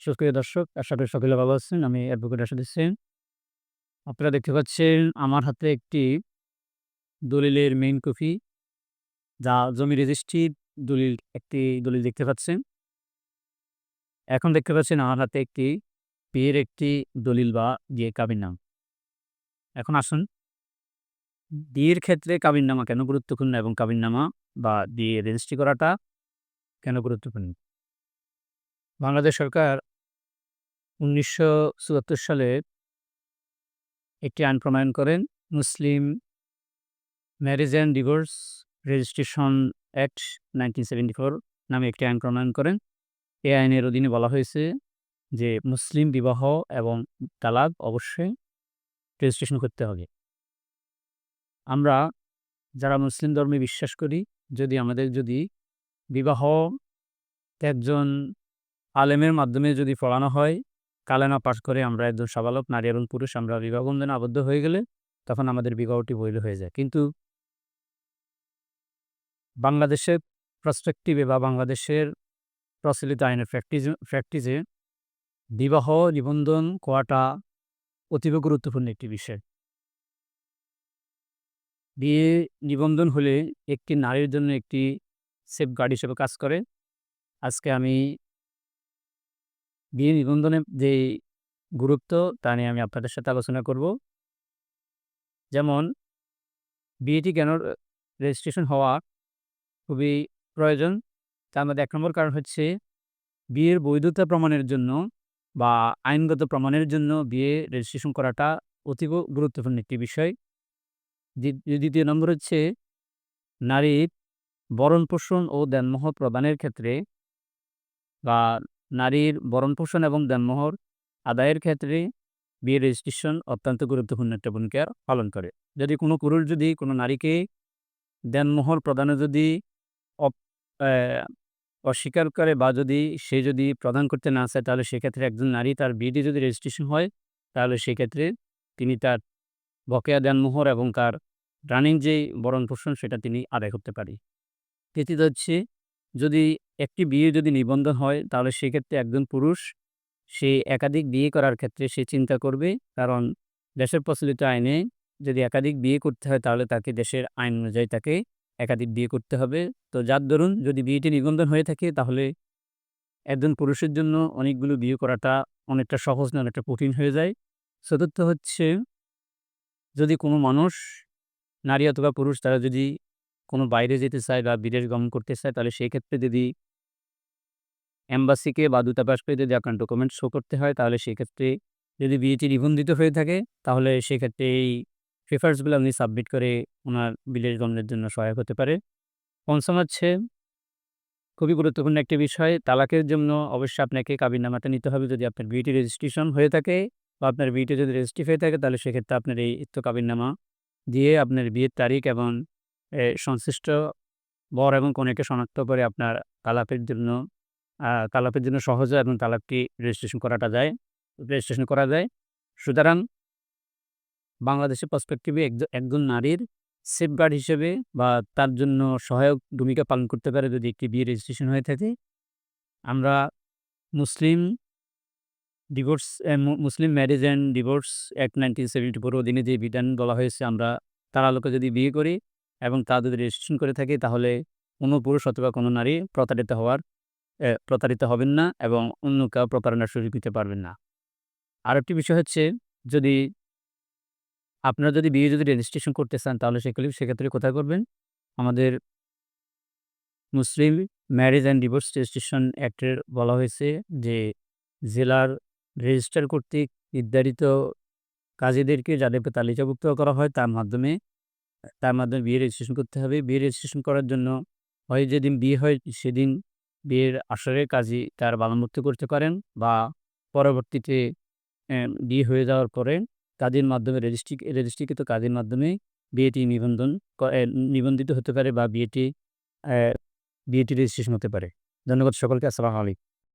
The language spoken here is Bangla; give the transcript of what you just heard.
সুপ্রিয় দর্শক, আশা করি সকলে ভালো আছেন। আমি অ্যাডভোকেট রাশেদ হোসেন। আপনারা দেখতে পাচ্ছেন আমার হাতে একটি দলিলের মেইন কপি, যা জমি রেজিস্ট্রির দলিল একটি দলিল দেখতে পাচ্ছেন। এখন দেখতে পাচ্ছেন আমার হাতে একটি বিয়ের একটি দলিল বা বিয়ে কাবিননামা। এখন আসুন বিয়ের ক্ষেত্রে কাবিননামা কেন গুরুত্বপূর্ণ এবং কাবিননামা বা বিয়ে রেজিস্ট্রি করাটা কেন গুরুত্বপূর্ণ? বাংলাদেশ সরকার উনিশশো চুয়াত্তর সালে একটি আইন প্রণয়ন করেন, Muslim marriage and divorce registration act nineteen seventy four নামে একটি আইন প্রণয়ন করেন। এই আইনের অধীনে বলা হয়েছে যে মুসলিম বিবাহ এবং তালাক অবশ্যই রেজিস্ট্রেশন করতে হবে। আমরা যারা মুসলিম ধর্মে বিশ্বাস করি, যদি আমাদের যদি বিবাহ একজন আলেমের মাধ্যমে যদি পড়ানো হয় কালেমা পাঠ করে আমরা একজন সাবালক, নারী এবং পুরুষ, আমরা বিবাহ বন্ধনে আবদ্ধ হয়ে গেলে তখন আমাদের বিবাহটি বৈধ হয়ে যায়। কিন্তু বাংলাদেশের প্রসপেক্টিভে বা বাংলাদেশের প্রচলিত আইনের প্র্যাকটিস প্র্যাকটিসে বিবাহ নিবন্ধন করাটা অতীব গুরুত্বপূর্ণ একটি বিষয়। বিয়ে নিবন্ধন হলে একটি নারীর জন্য একটি সেফগার্ড হিসেবে কাজ করে। আজকে আমি বিয়ে নিবন্ধনের যে গুরুত্ব, তা নিয়ে আমি আপনাদের সাথে আলোচনা করব। যেমন, বিয়েটি কেন রেজিস্ট্রেশন হওয়া খুবই প্রয়োজন। তার মধ্যে এক নম্বর কারণ হচ্ছে, বিয়ের বৈধতা প্রমাণের জন্য বা আইনগত প্রমাণের জন্য বিয়ে রেজিস্ট্রেশন করাটা অতীব গুরুত্বপূর্ণ একটি বিষয়। দ্বিতীয় নম্বর হচ্ছে, নারীর বরণ পোষণ ও দেনমোহর প্রদানের ক্ষেত্রে বা নারীর বরণ-পোষণ এবং দেনমোহর আদায়ের ক্ষেত্রে বিয়ে রেজিস্ট্রেশন অত্যন্ত গুরুত্বপূর্ণ একটা ভূমিকা পালন করে। যদি কোনো পুরুষ যদি কোনো নারীকে দেনমোহর প্রদানে যদি অস্বীকার করে বা যদি সে যদি প্রদান করতে না চায়, তাহলে সেক্ষেত্রে একজন নারী তার বিয়েটি যদি রেজিস্ট্রেশন হয়, তাহলে সেক্ষেত্রে তিনি তার বকেয়া দেনমোহর এবং তার রানিং যে বরণ-পোষণ সেটা তিনি আদায় করতে পারে। তৃতীয়ত হচ্ছে যদি একটি বিয়ে যদি নিবন্ধন হয়, তাহলে সেক্ষেত্রে একজন পুরুষ সে একাধিক বিয়ে করার ক্ষেত্রে সে চিন্তা করবে। কারণ দেশের প্রচলিত আইনে যদি একাধিক বিয়ে করতে হয়, তাহলে তাকে দেশের আইন অনুযায়ী তাকে একাধিক বিয়ে করতে হবে। তো যার দরুন যদি বিয়েটি নিবন্ধন হয়ে থাকে, তাহলে একজন পুরুষের জন্য অনেকগুলো বিয়ে করাটা অনেকটা সহজ না, অনেকটা কঠিন হয়ে যায়। চতুর্থ হচ্ছে, যদি কোনো মানুষ, নারী অথবা পুরুষ, তারা যদি কোনো বাইরে যেতে চায় বা বিদেশ গমন করতে চায়, তাহলে সেই ক্ষেত্রে যদি এম্বাসিকে বা দূতাবাসকে যদি আপনার ডকুমেন্ট শো করতে হয়, তাহলে সেক্ষেত্রে যদি বিয়েটি নিবন্ধিত হয়ে থাকে, তাহলে সেক্ষেত্রে এই পেপার্সগুলো আপনি সাবমিট করে ওনার বিদেশ গমনের জন্য সহায়ক হতে পারে। পঞ্চম হচ্ছে, খুবই গুরুত্বপূর্ণ একটি বিষয়, তালাকের জন্য অবশ্যই আপনাকে কাবিননামাটা নিতে হবে যদি আপনার বিয়েটি রেজিস্ট্রেশন হয়ে থাকে বা আপনার বিয়েটি যদি রেজিস্ট্রি হয়ে থাকে, তাহলে সেক্ষেত্রে আপনার এই তো কাবিননামা দিয়ে আপনার বিয়ের তারিখ এবং সংশ্লিষ্ট বর এবং কনেকে শনাক্ত করে আপনার তালাকের জন্য তালাকের জন্য সহজে এবং তালাকটি রেজিস্ট্রেশন করাটা যায় রেজিস্ট্রেশন করা যায়। সুতরাং বাংলাদেশের পার্সপেক্টিভে একজন নারীর সেফগার্ড হিসেবে বা তার জন্য সহায়ক ভূমিকা পালন করতে পারে যদি একটি বিয়ে রেজিস্ট্রেশন হয়ে থাকে। আমরা Muslim divorce Muslim marriage and divorce act nineteen seventy four অধীনে যে বিধান বলা হয়েছে, আমরা তার আলোকে যদি বিয়ে করি এবং তা যদি রেজিস্ট্রেশন করে থাকি, তাহলে কোনো পুরুষ অথবা কোনো নারী প্রতারিত হওয়ার প্রতারিত হবেন না এবং অন্য কেউ প্রতারণার সুযোগ দিতে পারবেন না। আরেকটি বিষয় হচ্ছে, যদি আপনারা যদি বিয়ে যদি রেজিস্ট্রেশন করতে চান, তাহলে সেগুলি সেক্ষেত্রে কোথায় করবেন? আমাদের Muslim marriage and divorce registration অ্যাক্টের বলা হয়েছে যে, জেলার রেজিস্টার কর্তৃক নির্ধারিত কাজীদেরকে যাদেরকে তালিকাভুক্ত করা হয়, তার মাধ্যমে তার মাধ্যমে বিয়ে রেজিস্ট্রেশন করতে হবে। বিয়ে রেজিস্ট্রেশন করার জন্য হয় যেদিন বিয়ে হয়, সেদিন বিয়ের আসরের কাজী তার বালামুক্তি করতে পারেন বা পরবর্তীতে বিয়ে হয়ে যাওয়ার পরে কাজের মাধ্যমে রেজিস্ট্রি রেজিস্ট্রিকৃত কাজের মাধ্যমে বিয়েটি নিবন্ধন নিবন্ধিত হতে পারে বা বিয়েটি বিয়েটি রেজিস্ট্রেশন হতে পারে। ধন্যবাদ সকলকে, আসসালামু আলাইকুম।